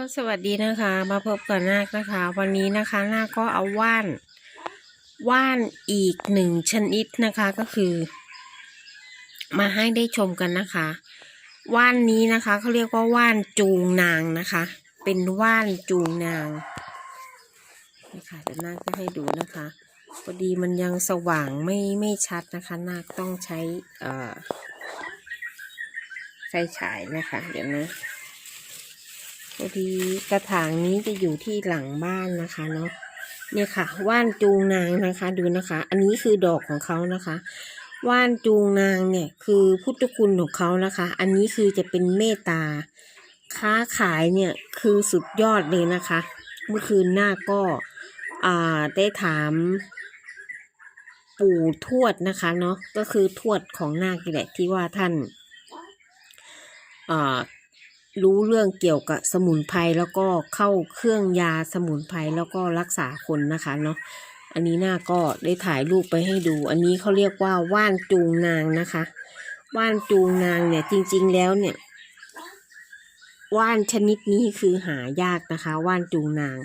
ก็สวัสดีนะคะ มาพบกับนาคนะคะ วันนี้นะคะนาคก็เอาว่าน ว่านอีกหนึ่งชนิดนะคะก็คือ มาให้ได้ชมกันนะคะ ว่านนี้นะคะเขาเรียกว่าว่านจูงนางนะคะ เป็นว่านจูงนางนี่ค่ะเดี๋ยวนาคจะให้ดูนะคะพอดีมันยังสว่างไม่ไม่ชัดนะคะ นาคต้องใช้อ่อไฟฉายนะคะ เดี๋ยวนะ ดีกระถางนี้จะอยู่ที่หลังบ้านนะคะเนาะเนี่ยค่ะ ว่านจูงนางนะคะดูนะคะ อันนี้คือดอกของเขานะคะ ว่านจูงนางเนี่ยคือพุทธคุณของเขานะคะ อันนี้คือจะเป็นเมตตา ค้าขายเนี่ยคือสุดยอดเลยนะคะ เมื่อคืนหน้าก็อ่าได้ถาม ปู่ทวดนะคะเนาะก็คือทวดของนาคแหละที่ว่าท่านอ่า รู้เรื่องเกี่ยวกับสมุนไพรแล้วก็เข้าเครื่องยาสมุนไพรแล้วก็รักษาคนนะคะเนาะอันนี้หน้าก็ได้ถ่ายรูปไปให้ดู อันนี้เขาเรียกว่าว่านจูงนางนะคะว่านจูงนางเนี่ยจริง ๆ แล้วเนี่ยว่านชนิดนี้คือหายากนะคะว่านจูงนาง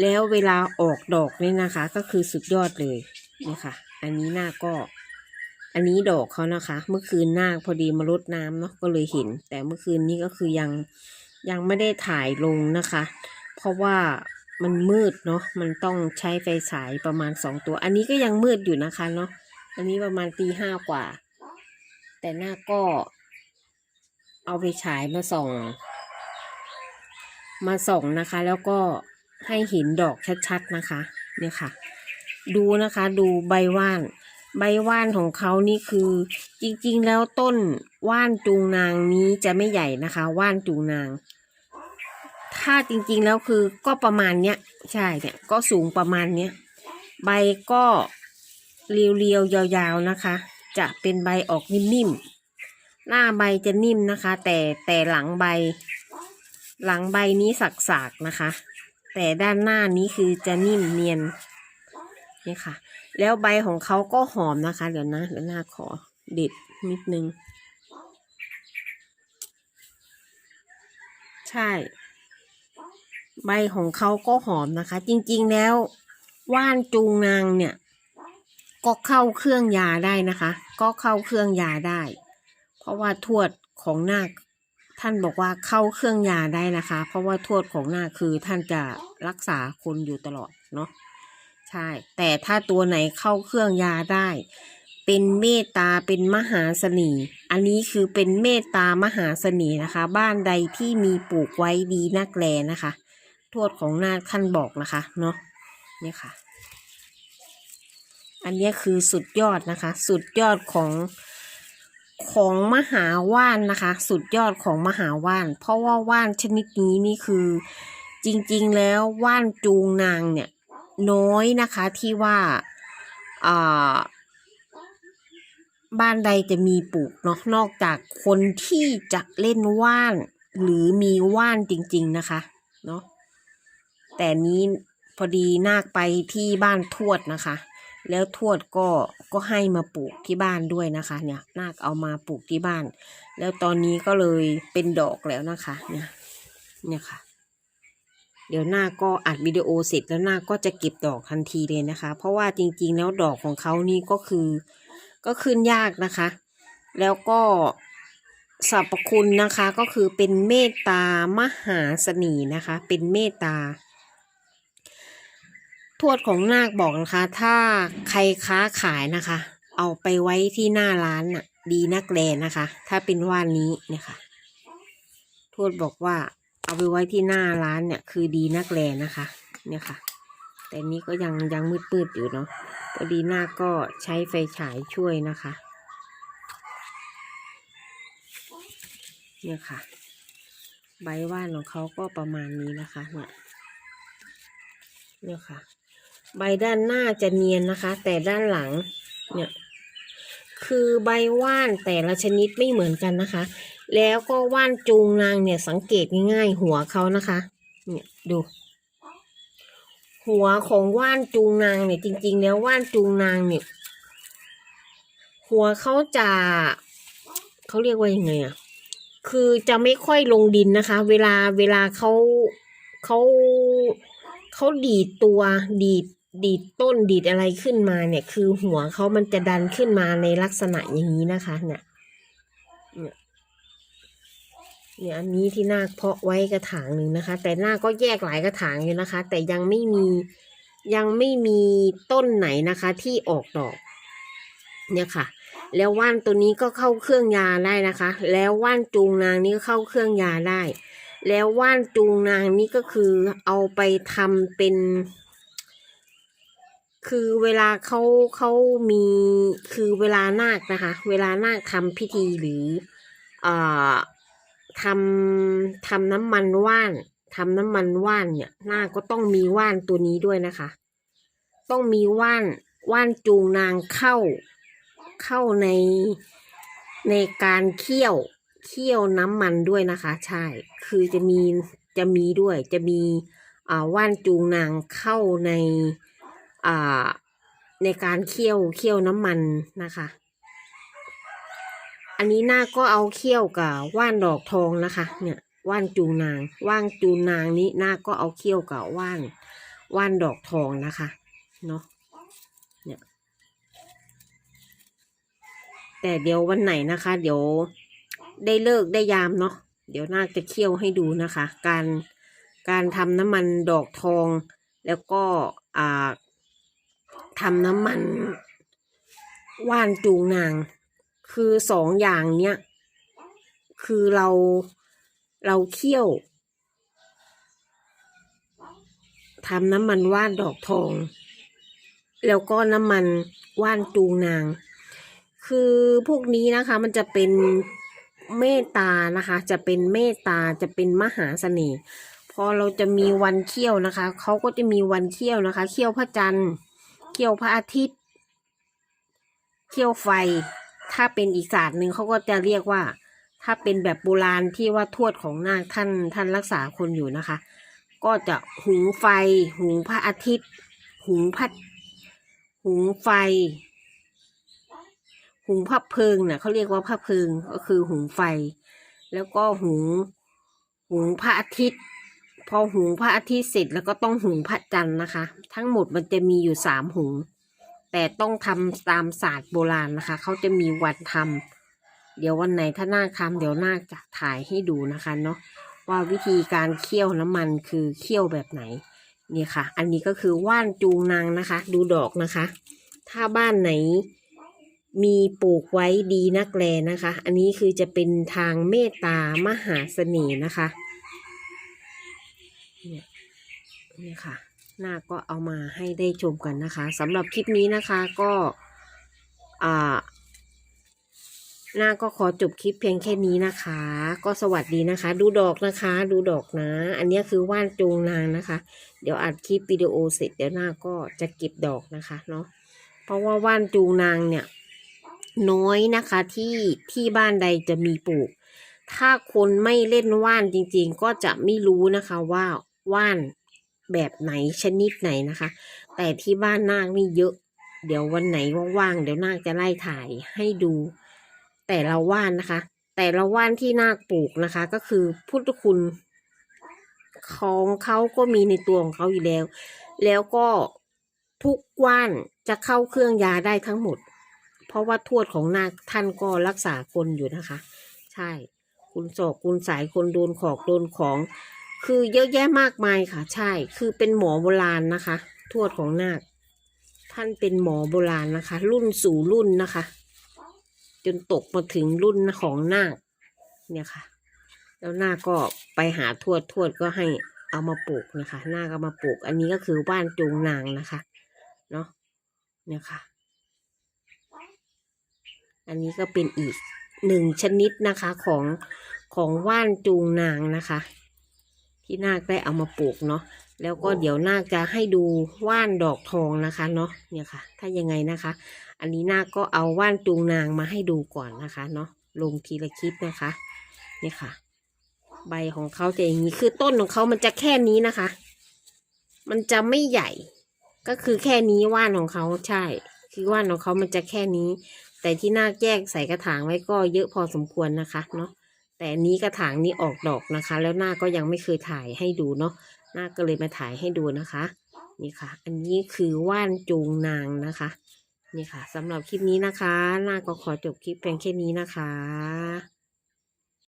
แล้วเวลาออกดอกเนี่ยนะคะ ก็คือสุดยอดเลยนี่ค่ะอันนี้หน้าก็ อันนี้ดอกเขานะคะ เมื่อคืนนาคพอดีมารดน้ำเนาะก็เลยเห็น แต่เมื่อคืนนี้ก็คือยังยังไม่ได้ถ่ายลงนะคะ เพราะว่ามันมืดเนาะมันต้องใช้ไฟฉายประมาณสองตัว อันนี้ก็ยังมืดอยู่นะคะเนาะอันนี้ประมาณตีห้ากว่า แต่หน้าก็ เอาไฟฉายมาส่อง มาส่องนะคะ แล้วก็ให้เห็นดอกชัดๆนะคะ เนี่ยค่ะ ดูนะคะ ดูใบว่าน ใบว่านของเขานี่คือ จริงๆ แล้วต้นว่านจูงนางนี้จะไม่ใหญ่นะคะ ว่านจูงนาง ถ้าจริงๆแล้วคือก็ประมาณเนี้ยใช่เนี่ยก็สูงประมาณเนี้ยใบก็เรียวๆยาวๆนะคะ จะเป็นใบออกนิ่มๆหน้าใบจะนิ่มนะคะ แต่แต่หลังใบ หลังใบนี้สักๆนะคะ แต่ด้านหน้านี้คือจะนิ่มเนียนนี่ค่ะ แล้วใบของเขาก็หอมนะคะ เดี๋ยวนะเดี๋ยวหน้าขอเด็ดนิดนึง ใช่ ใบของเขาก็หอมนะคะ จริงๆแล้ว ว่านจูงนางเนี่ย ก็เข้าเครื่องยาได้นะคะ ก็เข้าเครื่องยาได้ เพราะว่าทวดของนาคท่านบอกว่าเข้าเครื่องยาได้นะคะ เพราะว่าทวดของนาคคือท่านจะรักษาคนอยู่ตลอดเนาะ ใช่ แต่ถ้าตัวไหนเข้าเครื่องยาได้ เป็นเมตตาเป็นมหาเสน่ห์อันนี้คือเป็นเมตตามหาเสน่ห์นะคะ บ้านใดที่มีปลูกไว้ดีนักแลนะคะทวดของนาคท่านบอกนะคะเนาะเนี่ยค่ะ อันนี้คือสุดยอดนะคะ สุดยอดของของมหาว่านนะคะ สุดยอดของมหาว่าน เพราะว่าว่านชนิดนี้นี่คือจริงๆแล้วว่านจูงนางเนี่ย น้อยนะคะที่ว่าบ้านใดจะมีปลูกเนาะนอกจากคนที่จะเล่นว่าน หรือมีว่านจริง ๆนะคะเนาะแต่นี้พอดีนาคไปที่บ้านทวดนะคะ แล้วทวดก็ก็ให้มาปลูกที่บ้านด้วยนะคะ เนี่ยนาคเอามาปลูกที่บ้าน แล้วตอนนี้ก็เลยเป็นดอกแล้วนะคะ เนี่ยเนี่ยค่ะ เดี๋ยวหน้าก็อัดวิดีโอเสร็จแล้วหน้าก็จะเก็บดอกทันทีเลยนะคะ เพราะว่าจริงๆแล้วดอกของเขานี่ก็คือ ก็ขึ้นยากนะคะ แล้วก็สรรพคุณนะคะก็คือเป็นเมตตามหาเสน่ห์นะคะ เป็นเมตตา ทวดของนาคบอกนะคะ ถ้าใครค้าขายนะคะ เอาไปไว้ที่หน้าร้านน่ะ ดีนักแลนะคะ ถ้าเป็นว่านนี้เนี่ยค่ะทวดบอกว่า เอาไปไว้ที่หน้าร้านเนี่ยคือดีนักแลนะคะ เนี่ยค่ะ แต่นี้ก็ยังยังมืดๆอยู่เนาะพอดีหน้าก็ใช้ไฟฉายช่วยนะคะ เนี่ยค่ะ ใบว่านของเขาก็ประมาณนี้นะคะเนี่ยเนี่ยค่ะ ใบด้านหน้าจะเนียนนะคะ แต่ด้านหลังเนี่ยคือใบว่านแต่ละชนิดไม่เหมือนกันนะคะ แล้วก็ว่านจูงนางเนี่ยสังเกตง่ายๆหัวเขานะคะ เนี่ยดู หัวของว่านจูงนางเนี่ยจริง ๆ แล้วว่านจูงนางเนี่ย หัวเขาจะเขาเรียกว่ายังไงอะคือจะไม่ค่อยลงดินนะคะ เวลาเวลาเขาเขาเขาดีดตัวดีดดีดต้นดีดอะไรขึ้นมาเนี่ย คือหัวเขามันจะดันขึ้นมาในลักษณะอย่างนี้นะคะ เนี่ยเนี่ย เนี่ยอันนี้ที่นาคเพาะไว้กระถางหนึ่งนะคะ แต่นาคก็แยกหลายกระถางอยู่นะคะ แต่ยังไม่มียังไม่มีต้นไหนนะคะที่ออกดอก เนี่ยค่ะ แล้วว่านตัวนี้ก็เข้าเครื่องยาได้นะคะ แล้วว่านจูงนางนี้ก็เข้าเครื่องยาได้ แล้วว่านจูงนางนี้ก็คือเอาไปทำเป็น คือเวลาเขาเขามีคือเวลานาคนะคะ เวลานาคทำพิธีหรือเอ่อ ทำทำน้ำมันว่านทำน้ำมันว่านเนี่ย หน้าก็ต้องมีว่านตัวนี้ด้วยนะคะ ต้องมีว่านว่านจูงนางเข้า เข้าในในการเคี่ยวเคี่ยวน้ำมันด้วยนะคะ ใช่ คือจะมีจะมีด้วย จะมีอ่าว่านจูงนางเข้าในอ่าในการเคี่ยวเคี่ยวน้ำมันนะคะ อันนี้หน้าก็เอาเคี่ยวกับว่านดอกทองนะคะ เนี่ยว่านจูนาง ว่านจูนางนี้หน้าก็เอาเคี่ยวกับว่านว่านดอกทองนะคะเนาะเนี่ยแต่เดี๋ยววันไหนนะคะ เดี๋ยวได้เลิกได้ยามเนาะเดี๋ยวนาคจะเคี่ยวให้ดูนะคะ การการทำน้ำมันดอกทอง แล้วก็อ่าทำน้ำมันว่านจูงนาง คือสองอย่างเนี้ย คือเราเราเคี่ยวทำน้ำมันว่านดอกทอง แล้วก็น้ำมันว่านจูงนาง คือพวกนี้นะคะ มันจะเป็นเมตตานะคะ จะเป็นเมตตาจะเป็นมหาเสน่ห์พอเราจะมีวันเคี่ยวนะคะเขาก็จะมีวันเคี่ยวนะคะเคี่ยวพระจันทร์เคี่ยวพระอาทิตย์เคี่ยวไฟ ถ้าเป็นอีกศาสตร์หนึ่งเขาก็จะเรียกว่า ถ้าเป็นแบบโบราณที่ว่าทวดของนาคท่านท่านรักษาคนอยู่นะคะ ก็จะหุงไฟ หุงพระอาทิตย์ หุงพระหุงไฟ หุงพระเพิงเนี่ยเขาเรียกว่าพระเพิงก็คือหุงไฟ แล้วก็หุงหุงพระอาทิตย์พอหุงพระอาทิตย์เสร็จแล้วก็ต้องหุงพระจันทร์นะคะ ทั้งหมดมันจะมีอยู่สามหุง แต่ต้องทำตามศาสตร์โบราณนะคะ เขาจะมีวันทำเดี๋ยววันไหนถ้านาคทำเดี๋ยวนาจะถ่ายให้ดูนะคะเนาะว่าวิธีการเคี่ยวน้ำมันคือเคี่ยวแบบไหนนี่ค่ะ อันนี้ก็คือว่านจูงนางนะคะ ดูดอกนะคะ ถ้าบ้านไหนมีปลูกไว้ดีนักแลนะคะ อันนี้คือจะเป็นทางเมตตามหาเสน่ห์นะคะ เนี่ยนี่ค่ะ หน้าก็เอามาให้ได้ชมกันนะคะสำหรับคลิปนี้นะคะก็อ่าหน้าก็ขอจบคลิปเพียงแค่นี้นะคะ ก็สวัสดีนะคะ ดูดอกนะคะ ดูดอกนะ อันนี้คือว่านจูงนางนะคะ เดี๋ยวอัดคลิปวิดีโอเสร็จเดี๋ยวหน้าก็จะเก็บดอกนะคะเนาะเพราะว่าว่านจูงนางเนี่ย น้อยนะคะที่ที่บ้านใดจะมีปลูก ถ้าคนไม่เล่นว่านจริง ๆ ก็จะไม่รู้นะคะว่าว่าน แบบไหนชนิดไหนนะคะ แต่ที่บ้านนาคนี่เยอะ เดี๋ยววันไหนว่างๆเดี๋ยวนาคจะไล่ถ่ายให้ดู แต่ละว่านนะคะ แต่ละว่านที่นาคปลูกนะคะ ก็คือพุทธคุณของเขาก็มีในตัวของเขาอยู่แล้ว แล้วก็ทุกว่านจะเข้าเครื่องยาได้ทั้งหมด เพราะว่าทวดของนาคท่านก็รักษาคนอยู่นะคะ ใช่ คุณศอกคุณสายคนโดนขอกโดนของ คือเยอะแยะมากมายค่ะ ใช่ คือเป็นหมอโบราณนะคะ ทวดของนาค ท่านเป็นหมอโบราณนะคะ รุ่นสู่รุ่นนะคะ จนตกมาถึงรุ่นของนาค เนี่ยค่ะ แล้วนาคก็ไปหาทวดทวดก็ให้เอามาปลูกนะคะ นาคก็มาปลูก อันนี้ก็คือว่านจงนางนะคะ เนาะ เนี่ยค่ะ อันนี้ก็เป็นอีกหนึ่งชนิดนะคะของของว่านจูงนางนะคะ ที่นาคได้เอามาปลูกเนาะแล้วก็เดี๋ยวนาคจะให้ดูว่านดอกทองนะคะเนาะเนี่ยค่ะ ถ้ายังไงนะคะ อันนี้นาคก็เอาว่านจูงนางมาให้ดูก่อนนะคะ เนาะลงทีละคลิปนะคะเนี่ยค่ะ ใบของเขาจะอย่างนี้คือต้นของเขามันจะแค่นี้นะคะ มันจะไม่ใหญ่ ก็คือแค่นี้ว่านของเขาใช่ คือว่านของเขามันจะแค่นี้ แต่ที่นาคแยกใส่กระถางไว้ก็เยอะพอสมควรนะคะ เนาะ แต่นี้กระถางนี้ออกดอกนะคะ แล้วหน้าก็ยังไม่เคยถ่ายให้ดูเนาะหน้าก็เลยมาถ่ายให้ดูนะคะ นี่ค่ะ อันนี้คือว่านจูงนางนะคะ นี่ค่ะสำหรับคลิปนี้นะคะหน้าก็ขอจบคลิปเพียงแค่นี้นะคะ